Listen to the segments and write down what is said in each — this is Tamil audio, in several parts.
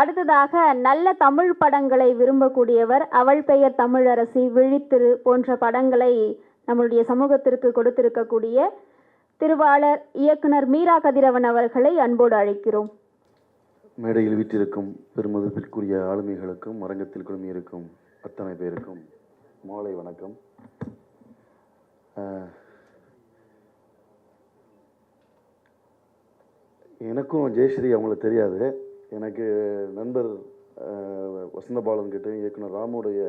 அடுத்ததாக நல்ல தமிழ் படங்களை விரும்பக்கூடியவர் அவள் பெயர் தமிழரசி விழித்திரு போன்ற படங்களை நம்மளுடைய சமூகத்திற்கு கொடுத்திருக்கக்கூடிய திருவாளர் இயக்குனர் மீரா கதிரவன் அவர்களை அன்போடு அழைக்கிறோம். மேடையில் வீட்டிருக்கும் பெருமதிப்பிற்குரிய ஆளுமைகளுக்கும் அரங்கத்தில் குழுமியிருக்கும் அத்தனை பேருக்கும் மாலை வணக்கம். எனக்கும் ஜெயஸ்ரீ அவங்கள தெரியாது. எனக்கு நண்பர் வசந்தபாலன் கிட்ட இயக்குனர் ராமுடைய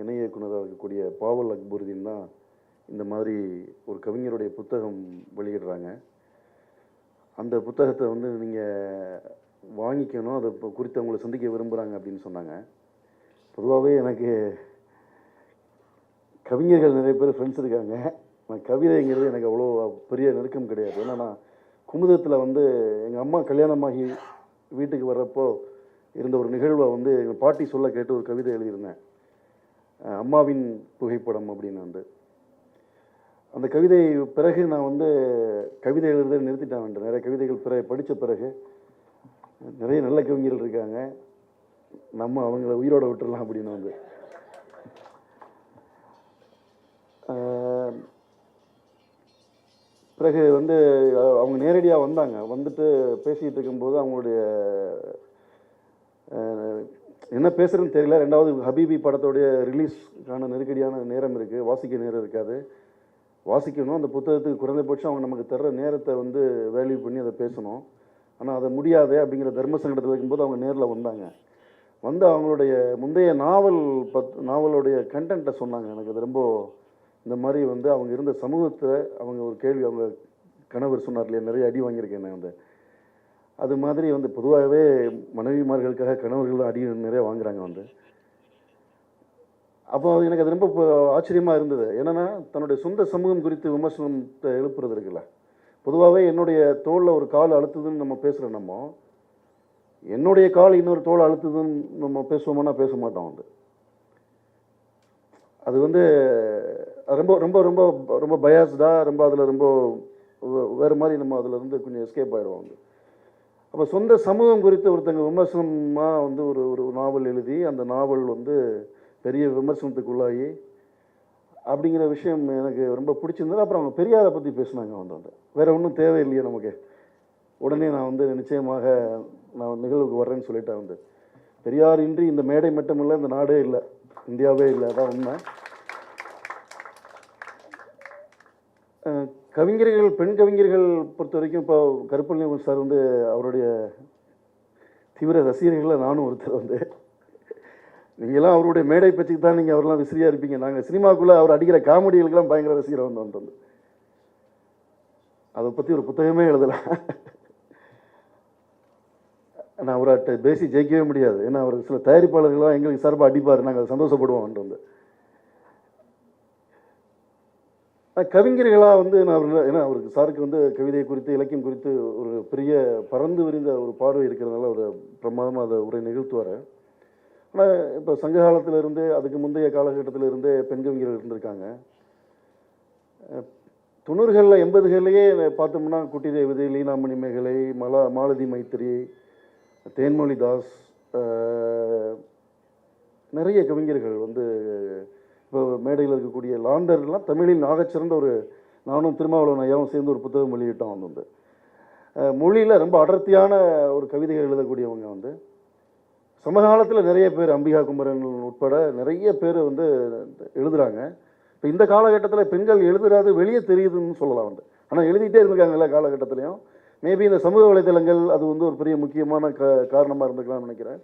இணை இயக்குனராக இருக்கக்கூடிய பாவல் அக்பருதீன் தான் இந்த மாதிரி ஒரு கவிஞருடைய புத்தகம் வெளியிடுறாங்க. அந்த புத்தகத்தை வந்து நீங்கள் வாங்கிக்கணும். அதை இப்போ குறித்து அவங்களை சந்திக்க விரும்புகிறாங்க அப்படின்னு சொன்னாங்க. பொதுவாகவே எனக்கு கவிஞர்கள் நிறைய பேர் ஃப்ரெண்ட்ஸ் இருக்காங்க. நான் கவிதைங்கிறது எனக்கு அவ்வளோ பெரிய நெருக்கம் கிடையாது. ஏன்னா நான் குமுதத்தில் வந்து எங்கள் அம்மா கல்யாணமாகி வீட்டுக்கு வர்றப்போ இருந்த ஒரு நிகழ்வை வந்து எங்கள் பாட்டி சொல்ல கேட்டு ஒரு கவிதை எழுதியிருந்தேன். அம்மாவின் புகைப்படம் அப்படின்னு வந்து. அந்த கவிதை பிறகு நான் வந்து கவிதை எழுதுறதை நிறுத்திட்டேன் வேண்டும் நிறைய கவிதைகள் பிற படித்த பிறகு. நிறைய நல்ல கவிஞர்கள் இருக்காங்க. நம்ம அவங்கள உயிரோட விட்டுறலாம் அப்படின்னு வந்து. பிறகு வந்து அவங்க நேரடியாக வந்தாங்க. வந்துட்டு பேசிகிட்டு இருக்கும்போது அவங்களுடைய என்ன பேசுறதுன்னு தெரியல. ரெண்டாவது ஹபீபி படத்தோடைய ரிலீஸ்க்கான நெருக்கடியான நேரம் இருக்குது வாசிக்க நேரம் இருக்காது. வாசிக்கணும். அந்த புத்தகத்துக்கு குறைந்தபட்சம் அவங்க நமக்கு தர்ற நேரத்தை வந்து வேல்யூ பண்ணி அதை பேசணும். ஆனால் அதை முடியாது அப்படிங்கிற தர்ம சங்கடத்தில் இருக்கும்போது அவங்க நேரில் வந்தாங்க. வந்து அவங்களுடைய முந்தைய நாவல் பத் நாவலுடைய கண்டென்ட்டை சொன்னாங்க. எனக்கு அது ரொம்ப இந்த மாதிரி வந்து அவங்க இருந்த சமூகத்தில் அவங்க ஒரு கேள்வி அவங்க கணவர் சொன்னார் இல்லையா நிறைய அடி வாங்கியிருக்கேன் நான் வந்து. அது மாதிரி வந்து பொதுவாகவே மனைவிமார்களுக்காக கணவர்கள் அடி நிறைய வாங்குறாங்க வந்து. அப்போ எனக்கு அது ரொம்ப ஆச்சரியமாக இருந்தது. என்னென்னா தன்னுடைய சொந்த சமூகம் குறித்து விமர்சனத்தை எழுப்புறது இருக்குல்ல. பொதுவாகவே என்னுடைய தோளில் ஒரு கால் அழுத்துதுன்னு நம்ம பேசுகிறோம் நம்ம என்னுடைய கால் இன்னொரு தோல் அழுத்துதுன்னு நம்ம பேசுவோம்னா பேச மாட்டோம் வந்து. அது வந்து ரொம்ப ரொம்ப ரொம்ப ரொம்ப பயாஸ்டாக ரொம்ப அதில் ரொம்ப வேறு மாதிரி நம்ம அதில் இருந்து கொஞ்சம் எஸ்கேப் ஆகிடுவாங்க அப்போ சொந்த சமூகம் குறித்து ஒருத்தங்க விமர்சனமாக வந்து ஒரு ஒரு நாவல் எழுதி அந்த நாவல் வந்து பெரிய விமர்சனத்துக்குள்ளாகி அப்படிங்கிற விஷயம் எனக்கு ரொம்ப பிடிச்சிருந்தது. அப்புறம் அவங்க பெரியாரை பற்றி பேசினாங்க வந்து. வேறு ஒன்றும் தேவையில்லையே நமக்கு. உடனே நான் வந்து நிச்சயமாக நான் நிகழ்வுக்கு வர்றேன்னு சொல்லிட்டேன் வந்து. பெரியார் இன்றி இந்த மேடை மட்டும் இல்லை இந்த நாடே இல்லை. இந்தியாவே இல்லை. அதான் உண்மை. கவிஞர்கள் பெண் கவிஞர்கள் பொறுத்த வரைக்கும் இப்போ கருப்பள்ளி சார் வந்து அவருடைய தீவிர ரசிகர்களில் நானும் ஒருத்தர் வந்து. நீங்களாம் அவருடைய மேடை பற்றிக்கு தான் நீங்கள் அவரெல்லாம் விசிறியாக இருப்பீங்க. நாங்கள் சினிமாக்குள்ளே அவர் அடிக்கிற காமெடிகளுக்கெல்லாம் பயங்கர ரசிகராக வந்து வந்து அதை பற்றி ஒரு புத்தகமே எழுதலாம் நான் அவர்கிட்ட பேசி ஜெயிக்கவே முடியாது. ஏன்னா அவர் சில தயாரிப்பாளர்கள்லாம் எங்களுக்கு சார்பாக அடிப்பார். நாங்கள் சந்தோஷப்படுவோம் வந்து கவிஞர்களாக வந்து நான் ஏன்னா அவருக்கு சாருக்கு வந்து கவிதை குறித்து இலக்கியம் குறித்து ஒரு பெரிய பறந்து விரிந்த ஒரு பார்வை இருக்கிறதுனால ஒரு பிரமாதமாக அதை உரை நிகழ்த்துவார். ஆனால் இப்போ சங்க காலத்திலிருந்து அதுக்கு முந்தைய காலகட்டத்தில் இருந்தே பெண் கவிஞர்கள் இருந்திருக்காங்க. தொண்ணூறுகளில் எண்பதுகளிலேயே பார்த்தோம்னா குட்டி தேவதை லீனாமணி மேகலை மலா மாலதி மைத்திரி தேன்மொழி தாஸ் நிறைய கவிஞர்கள் வந்து இப்போ மேடையில் இருக்கக்கூடிய லாண்டர்லாம் தமிழில் நாகச்சிறந்த ஒரு நானும் திருமாவளவன் ஐயாவும் சேர்ந்து ஒரு புத்தகம் வெளியிட்டோம் வந்து வந்து. மொழியில் ரொம்ப அடர்த்தியான ஒரு கவிதைகள் எழுதக்கூடியவங்க வந்து. சமகாலத்தில் நிறைய பேர் அம்பிகா குமரன் உட்பட நிறைய பேர் வந்து எழுதுகிறாங்க இப்போ இந்த காலகட்டத்தில் பெண்கள் எழுதுறது வெளியே தெரியுதுன்னு சொல்லலாம் வந்து. ஆனால் எழுதிட்டே இருந்திருக்காங்க எல்லா காலகட்டத்திலையும். மேபி இந்த சமூக வலைதளங்கள் அது வந்து ஒரு பெரிய முக்கியமான க காரணமாக இருந்துக்கலாம்னு நினைக்கிறேன்.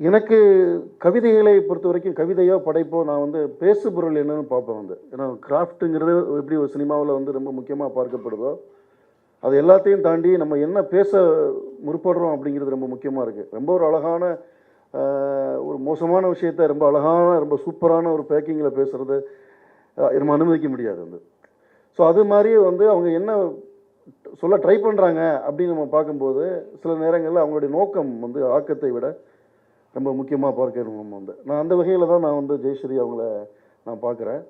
எனக்கு கவிதைகளை பொறுத்த வரைக்கும் கவிதையோ படைப்போ நான் வந்து பேசுபொருள் என்னன்னு பார்ப்பேன் வந்து. ஏன்னா கிராஃப்ட்டுங்கிறது எப்படி ஒரு சினிமாவில் வந்து ரொம்ப முக்கியமாக பார்க்கப்படுதோ அது எல்லாத்தையும் தாண்டி நம்ம என்ன பேச முற்படுறோம் அப்படிங்கிறது ரொம்ப முக்கியமாக இருக்குது ரொம்ப ஒரு அழகான ஒரு மோசமான விஷயத்த ரொம்ப அழகான ரொம்ப சூப்பரான ஒரு பேக்கிங்கில் பேசுகிறது நம்ம அனுமதிக்க முடியாது வந்து. ஸோ அது மாதிரி வந்து அவங்க என்ன சொல்ல ட்ரை பண்ணுறாங்க அப்படின்னு நம்ம பார்க்கும்போது சில நேரங்களில் அவங்களுடைய நோக்கம் வந்து ஆக்கத்தை விட ரொம்ப முக்கியமாக பார்க்கணும் நம்ம வந்து. நான் அந்த வகையில் தான் நான் வந்து ஜெயஸ்ரீ அவங்கள நான் பார்க்குறேன்.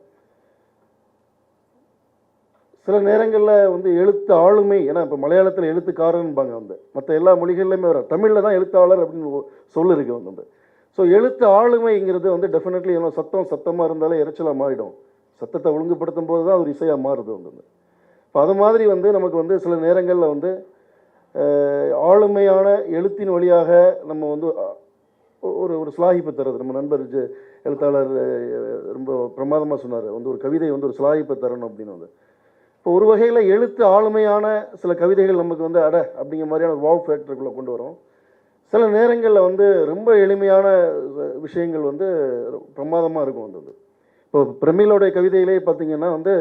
சில நேரங்களில் வந்து எழுத்து ஆளுமை ஏன்னா இப்போ மலையாளத்தில் எழுத்துக்காரன்பாங்க வந்து. மற்ற எல்லா மொழிகள்லையுமே வரும் தமிழில் தான் எழுத்தாளர் அப்படின்னு சொல்லு இருக்கு வந்து வந்து. ஸோ எழுத்து ஆளுமைங்கிறது வந்து டெஃபினெட்லி ஏன்னா சத்தம் சத்தமாக இருந்தாலே இறைச்சலாக மாறிடும். சத்தத்தை ஒழுங்குபடுத்தும் போது தான் ஒரு இசையாக மாறுது வந்து இப்போ அது மாதிரி வந்து நமக்கு வந்து சில நேரங்களில் வந்து ஆளுமையான எழுத்தின் வழியாக நம்ம வந்து ஒரு ஒரு சிலாகிப்பு தர்றது. நம்ம நண்பர் எழுத்தாளர் ரொம்ப பிரமாதமாக சொன்னார். வந்து ஒரு கவிதை வந்து ஒரு சிலாகிப்பு தரணும் அப்படின்னு வந்து. இப்போ ஒரு வகையில் எழுத்து ஆளுமையான சில கவிதைகள் நமக்கு வந்து அட அப்படிங்கிற மாதிரியான ஒரு வாவ் ஃபேக்டருக்குள்ளே கொண்டு வரும். சில நேரங்களில் வந்து ரொம்ப எளிமையான விஷயங்கள் வந்து பிரமாதமாக இருக்கும் வந்து இப்போ பிரமிழோடைய கவிதையிலே பார்த்தீங்கன்னா வந்து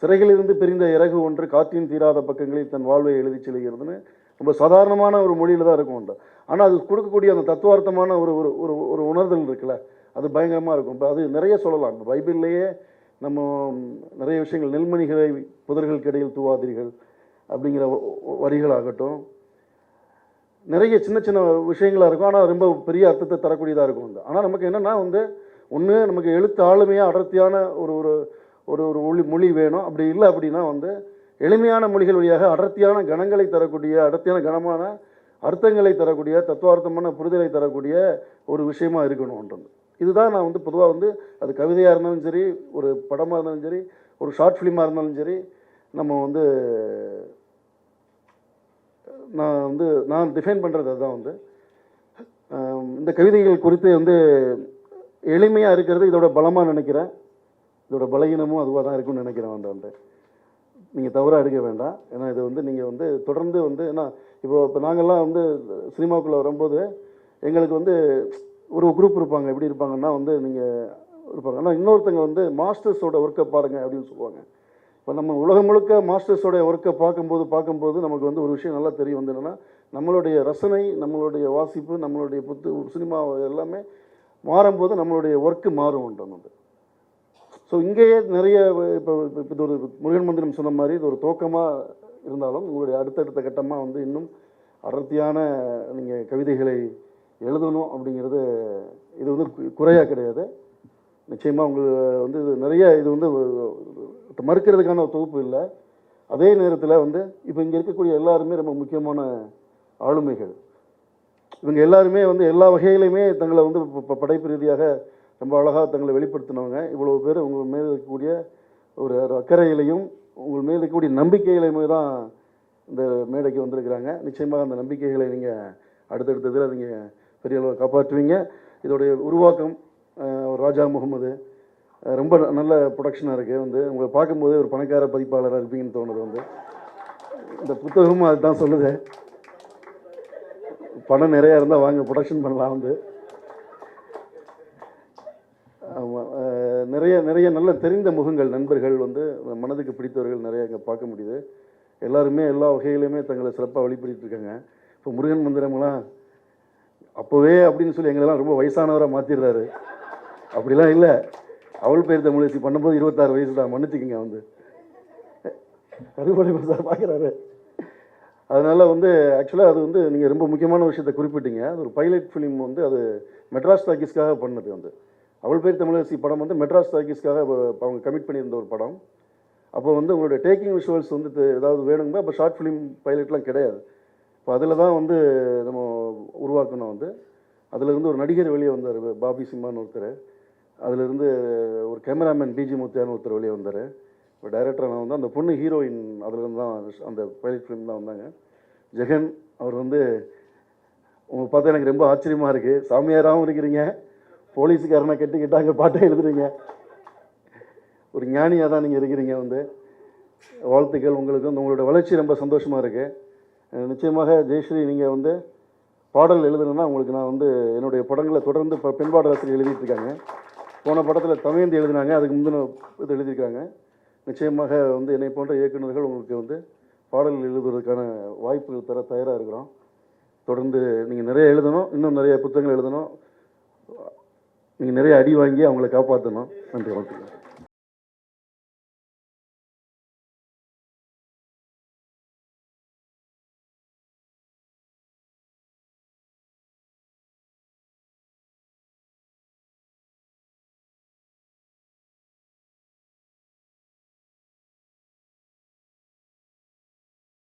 சிறைகளிலிருந்து பிரிந்த இறகு ஒன்று காற்றின் தீராத பக்கங்களில் தன் வாழ்வை எழுதிச் செல்கிறதுன்னு ரொம்ப சாதாரணமான ஒரு மொழியில் தான் இருக்கும் உண்டு. ஆனால் அது கொடுக்கக்கூடிய அந்த தத்துவார்த்தமான ஒரு ஒரு ஒரு ஒரு உணர்தல் இருக்குல்ல அது பயங்கரமாக இருக்கும். இப்போ அது நிறைய சொல்லலாம். இப்போ பைபிள்லேயே நம்ம நிறைய விஷயங்கள் நெல்மணிகளை புதர்களுக்கு இடையில் தூவாதிரிகள் அப்படிங்கிற வரிகளாகட்டும். நிறைய சின்ன சின்ன விஷயங்களாக இருக்கும். ஆனால் ரொம்ப பெரிய அர்த்தத்தை தரக்கூடியதாக இருக்கும் வந்து ஆனால் நமக்கு என்னென்னா வந்து ஒன்று நமக்கு எழுத்து ஆளுமையாக அடர்த்தியான ஒரு ஒரு ஒரு ஒரு மொழி மொழி வேணும். அப்படி இல்லை அப்படின்னா வந்து எளிமையான மொழிகள் வழியாக அடர்த்தியான கணங்களை தரக்கூடிய அடர்த்தியான கனமான அர்த்தங்களை தரக்கூடிய தத்துவார்த்தமான புரிதலை தரக்கூடிய ஒரு விஷயமா இருக்கணும்ன்றது இதுதான் நான் வந்து பொதுவாக வந்து அது கவிதையாக இருந்தாலும் சரி ஒரு படமாக இருந்தாலும் சரி ஒரு ஷார்ட் ஃபிலிமாக இருந்தாலும் சரி நம்ம வந்து நான் வந்து நான் டிஃபைன் பண்ணுறது அதுதான் வந்து. இந்த கவிதைகள் குறித்து வந்து எளிமையாக இருக்கிறது இதோட பலமாக நினைக்கிறேன். இதோட பலகீனமும் அதுவாக தான் இருக்கும்னு நினைக்கிறேன் வந்து நீங்கள் தவறாக எடுக்க வேண்டாம். ஏன்னா இது வந்து நீங்கள் வந்து தொடர்ந்து வந்து ஏன்னா இப்போ இப்போ நாங்கள்லாம் வந்து சினிமாவுக்குள்ளே வரும்போது எங்களுக்கு வந்து ஒரு குரூப் இருப்பாங்க. எப்படி இருப்பாங்கன்னா வந்து நீங்கள் இருப்பாங்க. ஆனால் இன்னொருத்தங்க வந்து மாஸ்டர்ஸோட ஒர்க்கை பாருங்கள் அப்படின்னு சொல்லுவாங்க. இப்போ நம்ம உலகம் முழுக்க மாஸ்டர்ஸோட ஒர்க்கை பார்க்கும்போது பார்க்கும்போது நமக்கு வந்து ஒரு விஷயம் நல்லா தெரியும் வந்து என்னென்னா நம்மளுடைய ரசனை நம்மளுடைய வாசிப்பு நம்மளுடைய புத்து சினிமா எல்லாமே மாறும்போது நம்மளுடைய ஒர்க்கு மாறும் வந்து. ஸோ இங்கேயே நிறைய இப்போ இப்போ இது ஒரு முருகன் மந்திரம் சொன்ன மாதிரி இது ஒரு துவக்கமாக இருந்தாலும் உங்களுடைய அடுத்தடுத்த கட்டமாக வந்து இன்னும் அடர்த்தியான நீங்கள் கவிதைகளை எழுதணும் அப்படிங்கிறது இது வந்து குறையாக கிடையாது. நிச்சயமாக உங்களுக்கு வந்து இது நிறைய இது வந்து மறுக்கிறதுக்கான ஒரு தொகுப்பு இல்லை. அதே நேரத்தில் வந்து இப்போ இங்கே இருக்கக்கூடிய எல்லாருமே ரொம்ப முக்கியமான ஆளுமைகள். இவங்க எல்லாருமே வந்து எல்லா வகையிலையுமே தங்களை வந்து ப- ப- படைப்பு ரீதியாக ரொம்ப அழகாக தங்களை வெளிப்படுத்தினவங்க. இவ்வளோ பேர் உங்கள் மேல் இருக்கக்கூடிய ஒரு அக்கறையிலையும் உங்கள் மேல் இருக்கக்கூடிய நம்பிக்கையிலையுமே தான் இந்த மேடைக்கு வந்திருக்கிறாங்க. நிச்சயமாக அந்த நம்பிக்கைகளை நீங்கள் அடுத்தடுத்த இதில் நீங்கள் பெரிய அளவு காப்பாற்றுவீங்க. இதோடைய உருவாக்கம் ராஜா முகமது. ரொம்ப ந- நல்ல ப்ரொடக்ஷனாக இருக்குது வந்து உங்களை பார்க்கும்போதே ஒரு பணக்கார பதிப்பாளராக இருப்பீங்கன்னு தோணுது வந்து. இந்த புத்தகமும் அதுதான் சொல்லுது. பணம் நிறையா இருந்தால் வாங்க ப்ரொடக்ஷன் பண்ணலாம் வந்து. நிறைய நிறைய நல்ல தெரிந்த முகங்கள் நண்பர்கள் வந்து மனதுக்கு பிடித்தவர்கள் நிறைய இங்கே பார்க்க முடியுது. எல்லாருமே எல்லா வகையிலுமே தங்களை சிறப்பாக வெளிப்படுத்திட்டு இருக்காங்க இப்போ முருகன் மந்திரம்லாம் அப்போவே அப்படின்னு சொல்லி எங்களெல்லாம் ரொம்ப வயசானவராக மாற்றிடுறாரு அப்படிலாம் இல்லை. அவள் பேர் தமிழசி பண்ணும்போது இருபத்தாறு வயசு தான். மன்னிச்சுக்கோங்க வந்து. அறுபடி சார் பார்க்குறாரு அதனால் வந்து ஆக்சுவலாக அது வந்து நீங்கள் ரொம்ப முக்கியமான விஷயத்தை குறிப்பிட்டீங்க. அது ஒரு பைலட் ஃபிலிம் வந்து அது மெட்ராஸ் டாக்கிஸ்க்காக பண்ணது வந்து. அவள் பேர் தமிழரசி படம் வந்து மெட்ராஸ் டாக்கீஸ்க்காக அவங்க கமிட் பண்ணியிருந்த ஒரு படம். அப்போ வந்து உங்களுடைய டேக்கிங் விஷுவல்ஸ் வந்து ஏதாவது வேணுங்க அப்போ ஷார்ட் ஃபிலிம் பைலட்லாம் கிடையாது. இப்போ அதில் தான் வந்து நம்ம உருவாக்கணும் வந்து. அதிலிருந்து ஒரு நடிகர் வெளியே வந்தார் பாபி சிம்மான்னு ஒருத்தர். அதிலிருந்து ஒரு கேமராமேன் பிஜி முத்தியான்னு ஒருத்தர் வெளியே வந்தார். இப்போ டைரக்டர் நான் வந்து அந்த பொண்ணு ஹீரோயின் அதுலேருந்து தான் அந்த பைலட் ஃபிலிம் தான் வந்தாங்க. ஜெகன் அவர் வந்து உங்களை பார்த்தா எனக்கு ரொம்ப ஆச்சரியமாக இருக்குது சாமியாராகவும் இருக்கிறீங்க. போலீஸுக்காரனை கட்டிக்கிட்டாங்க பாட்டை எழுதுறீங்க. ஒரு ஞானியாக தான் நீங்கள் இருக்கிறீங்க வந்து. வாழ்த்துக்கள் உங்களுக்கு. வந்து உங்களோட வளர்ச்சி ரொம்ப சந்தோஷமாக இருக்குது நிச்சயமாக ஜெயஸ்ரீ நீங்கள் வந்து பாடல் எழுதுனா உங்களுக்கு நான் வந்து என்னுடைய படங்களை தொடர்ந்து இப்போ பெண் பாடலாசிரியர் போன படத்தில் தமிழ்ந்து எழுதினாங்க. அதுக்கு முந்தின இது எழுதியிருக்காங்க. நிச்சயமாக வந்து என்னை போன்ற இயக்குனர்கள் உங்களுக்கு வந்து பாடல் எழுதுவதற்கான வாய்ப்புகள் தர தயாராக இருக்கிறோம். தொடர்ந்து நீங்கள் நிறைய எழுதணும். இன்னும் நிறைய புத்தகங்கள் எழுதணும். நீங்கள் நிறைய அடி வாங்கி அவங்கள காப்பாற்றணும் நன்றி வணக்கம்.